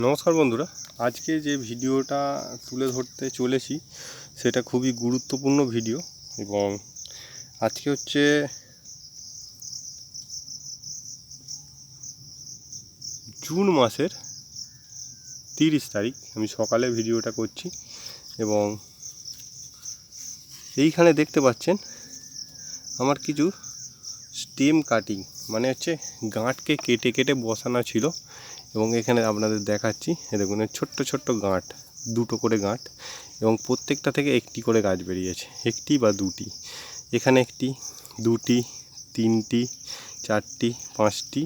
নমস্কার বন্ধুরা, আজকে যে ভিডিওটা তুলে ধরতে চলেছি, সেটা খুবই গুরুত্বপূর্ণ ভিডিও এবং আজকে হচ্ছে জুন মাসের তিরিশ তারিখ, আমি সকালে ভিডিওটা করছি এবং এইখানে দেখতে পাচ্ছেন আমার কিছু স্টেম কাটিং মানে হচ্ছে গাঁটকে কেটে কেটে বসানো ছিল এবং এখানে আপনাদের দেখাচ্ছি দেখুন ছোট্ট ছোট্ট গাঁট, দুটো করে গাঁট এবং প্রত্যেকটা থেকে একটি করে গাছ বেরিয়েছে, একটি বা দুটি। এখানে একটি, দুটি, তিনটি, চারটি, পাঁচটি,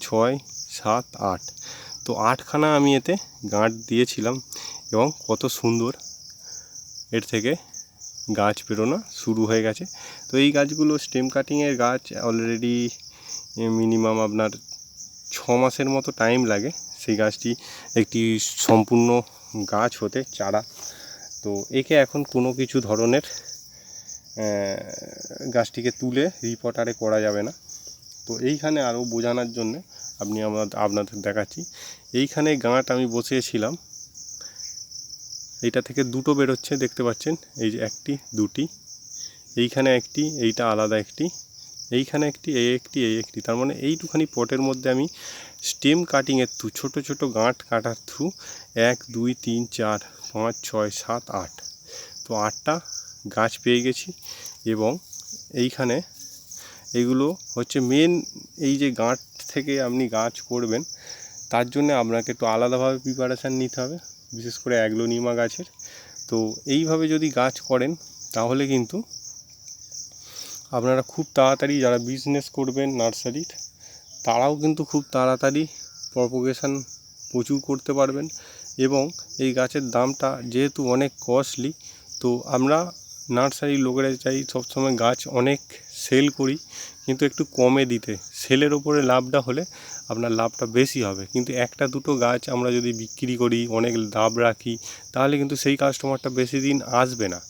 ছয়, সাত, আট। তো আটখানা আমি এতে গাঁট দিয়েছিলাম এবং কত সুন্দর এর থেকে গাছ বেরোনো শুরু হয়ে গেছে। তো এই গাছগুলো স্টেম কাটিংয়ের গাছ অলরেডি মিনিমাম আপনার ছ মাসের মতো টাইম লাগে। সেই গাছটি একটি সম্পূর্ণ গাছ হতে চারা। তো একে এখন কোনো কিছু ধরনের গাছটিকে তুলে রিপোর্টারে করা যাবে না। তো এইখানে আরও বোঝানোর জন্যে আপনি আমার আপনাদের দেখাচ্ছি। এইখানে গাঁট আমি বসিয়েছিলাম। এইটা থেকে দুটো বেরোচ্ছে, দেখতে পাচ্ছেন? এই যে একটি, দুটি। এইখানে একটি, এইটা আলাদা একটি। এইখানে একটি, এই একটি এই একটি। তার মানে এইটুখানি পটের মধ্যে আমি স্টেম কাটিংয়ের থ্রু, ছোটো ছোটো গাঁট কাটার থ্রু এক, দুই, তিন, চার, পাঁচ, ছয়, সাত, আট। তো আটটা গাছ পেয়ে গেছি এবং এইখানে এগুলো হচ্ছে মেন এই যে গাঁট থেকে আপনি গাছ করবেন, তার জন্য আপনাকে একটু আলাদাভাবে প্রিপারেশান নিতে হবে, বিশেষ করে অ্যাগ্লোনিমা গাছের। তো এইভাবে যদি গাছ করেন, তাহলে কিন্তু আপনারা খুব তাড়াতাড়ি যারা বিজনেস করবেন নার্সারির তারাও কিন্তু খুব তাড়াতাড়ি প্রপোগেশন প্রচুর করতে পারবেন এবং এই গাছের দামটা যেহেতু অনেক কস্টলি তো আমরা নার্সারির লোকেরা চাই সবসময় গাছ অনেক সেল করি, কিন্তু একটু কমে দিতে। সেলের ওপরে লাভটা হলে আপনার লাভটা বেশি হবে। কিন্তু একটা দুটো গাছ আমরা যদি বিক্রি করি, অনেক লাভ রাখি, তাহলে কিন্তু সেই কাস্টমারটা বেশি দিন আসবে না।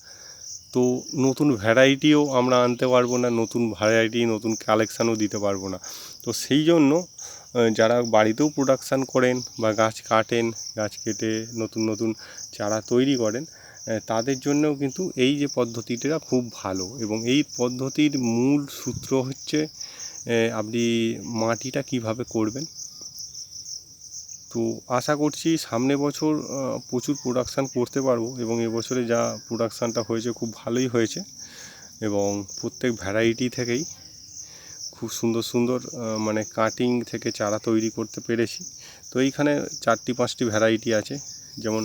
তো নতুন ভ্যারাইটিও আমরা আনতে পারব না, নতুন ভ্যারাইটি, নতুন কালেকশানও দিতে পারব না। তো সেই জন্য যারা বাড়িতেও প্রোডাকশান করেন বা গাছ কাটেন, গাছ কেটে নতুন নতুন চারা তৈরি করেন তাদের জন্যও কিন্তু এই যে পদ্ধতিটা খুব ভালো। এবং এই পদ্ধতির মূল সূত্র হচ্ছে আপনি মাটিটা কীভাবে করবেন তো আশা করছি সামনে বছর প্রচুর প্রোডাকশান করতে পারব এবং এবছরে যা প্রোডাকশানটা হয়েছে খুব ভালোই হয়েছে এবং প্রত্যেক ভ্যারাইটি থেকেই খুব সুন্দর সুন্দর মানে কাটিং থেকে চারা তৈরি করতে পেরেছি। তো এইখানে চারটি পাঁচটি ভ্যারাইটি আছে, যেমন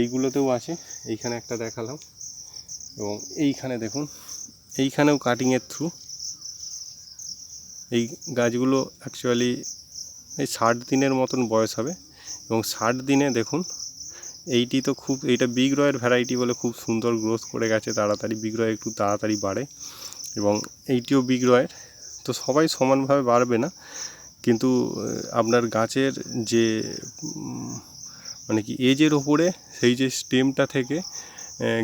এইগুলোতেও আছে, এইখানে একটা দেখালাম এবং এইখানে দেখুন, এইখানেও কাটিংয়ের থ্রু এই গাছগুলো অ্যাকচুয়ালি এই ষাট দিনের মতন বয়স হবে। এবং ষাট দিনে দেখুন, এইটি তো খুব, এইটা বিগ রয়ের ভ্যারাইটি বলে খুব সুন্দর গ্রোথ করে গেছে, তাড়াতাড়ি বিগ রয় একটু তাড়াতাড়ি বাড়ে। এবং এইটিও বিগ রয়ের, তো সবাই সমানভাবে বাড়বে না। কিন্তু আপনার গাছের যে মানে কি, এজের ওপরে সেই যে স্টেমটা থেকে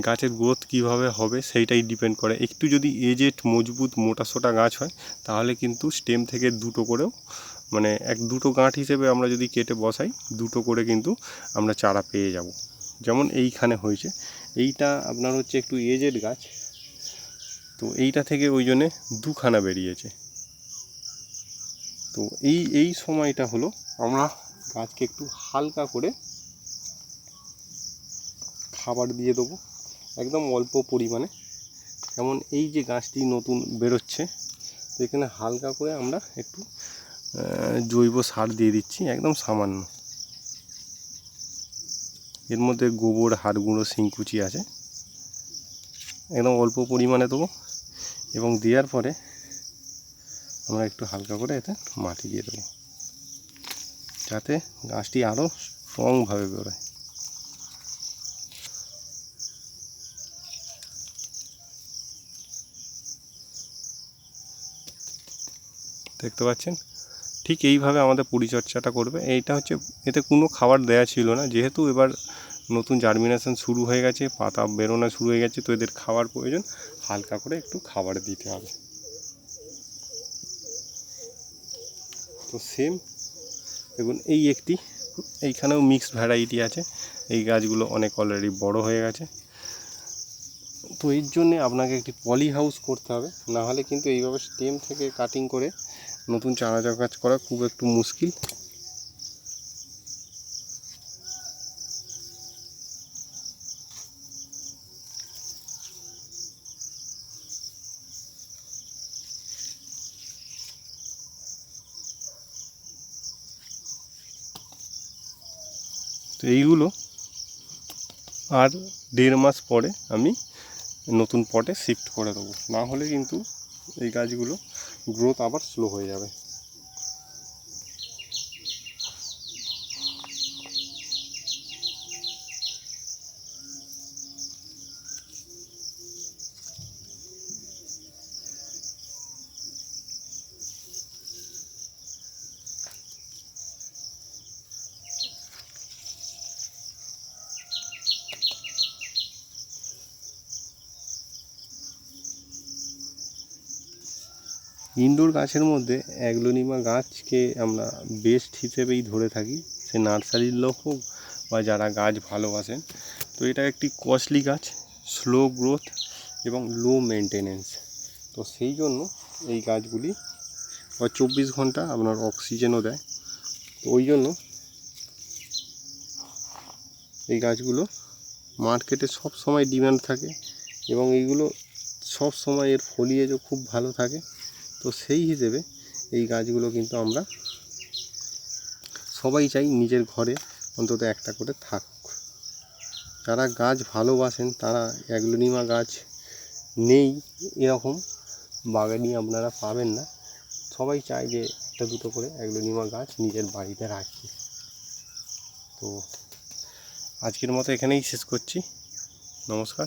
গাছের গ্রোথ কীভাবে হবে সেইটাই ডিপেন্ড করে। একটু যদি এজেট মজবুত মোটা সোটা গাছ হয়, তাহলে কিন্তু স্টেম থেকে দুটো করেও মানে এক দুটো গাঁট হিসেবে আমরা যদি কেটে বসাই, দুটো করে কিন্তু আমরা চারা পেয়ে যাব। যেমন এইখানে হয়েছে। এইটা আপনার হচ্ছে একটু এজেড গাছ। তো এইটা থেকে ওই জন্যে দুখানা বেরিয়েছে। তো এই এই সময়টা হলো আমরা গাছকে একটু হালকা করে খাবার দিয়ে দেবো, একদম অল্প পরিমাণে। যেমন এই যে গাছটি নতুন বেরোচ্ছে, তো এখানে হালকা করে আমরা একটু জৈব সার দিয়ে দিচ্ছি, একদম সামান্য। এর মধ্যে গোবর, হাড় গুঁড়ো, শিংকুচি আছে। একদম অল্প পরিমাণে দেবো এবং দেওয়ার পরে আমরা একটু হালকা করে এতে মাটি দিয়ে দেবো। যাতে গাছটি আরও স্ট্রংভাবে বেরোয়। দেখতে পাচ্ছেন? ঠিক এইভাবে আমাদের পরিচর্যাটা করবে। এইটা হচ্ছে, এতে কোনো খাবার দেয়া ছিল না। যেহেতু এবার নতুন জার্মিনেশন শুরু হয়ে গেছে, পাতা বেরোনো শুরু হয়ে গেছে, তো এদের খাবার প্রয়োজন। হালকা করে একটু খাবার দিতে হবে। তো সেম দেখুন, এই একটি, এইখানেও মিক্স ভ্যারাইটি আছে। এই গাছগুলো অনেক অলরেডি বড় হয়ে গেছে। তো এর জন্যে আপনাকে একটি পলি হাউস করতে হবে। না হলে কিন্তু এইভাবে স্টেম থেকে কাটিং করে নতুন চারা গাছ করা খুব একটু মুশকিল। তো এইগুলো আর দেড় মাস পরে আমি নতুন পটে শিফট করে দেবো। না হলে কিন্তু এই গাছগুলো গ্রোথ আবার স্লো হয়ে যাবে। ইনডোর গাছের মধ্যে অ্যাগ্লোনিমা গাছকে আমরা বেস্ট হিসেবেই ধরে থাকি। সে নার্সারির লোক হোক বা যারা গাছ ভালোবাসেন। তো এটা একটি কস্টলি গাছ স্লো গ্রোথ এবং লো মেনটেনেন্স তো সেই জন্য এই গাছগুলি বা চব্বিশ ঘণ্টা আপনার অক্সিজেনও দেয়। তো ওই জন্য এই গাছগুলো মার্কেটে সব সময় ডিমান্ড থাকে এবং এইগুলো সব সময় এর ফলিয়েজও খুব ভালো থাকে। তো সেই হিসেবে এই গাছগুলো কিন্তু আমরা সবাই চাই নিজের ঘরে অন্তত একটা করে থাকুক। যারা গাছ ভালোবাসেন, তারা অ্যাগ্লোনিমা গাছ নেই এরকম বাগানি আপনারা পাবেন না। সবাই চায় যে একটা দুটো করে অ্যাগ্লোনিমা গাছ নিজের বাড়িতে রাখি। তো আজকের মতো এখানেই শেষ করছি। নমস্কার।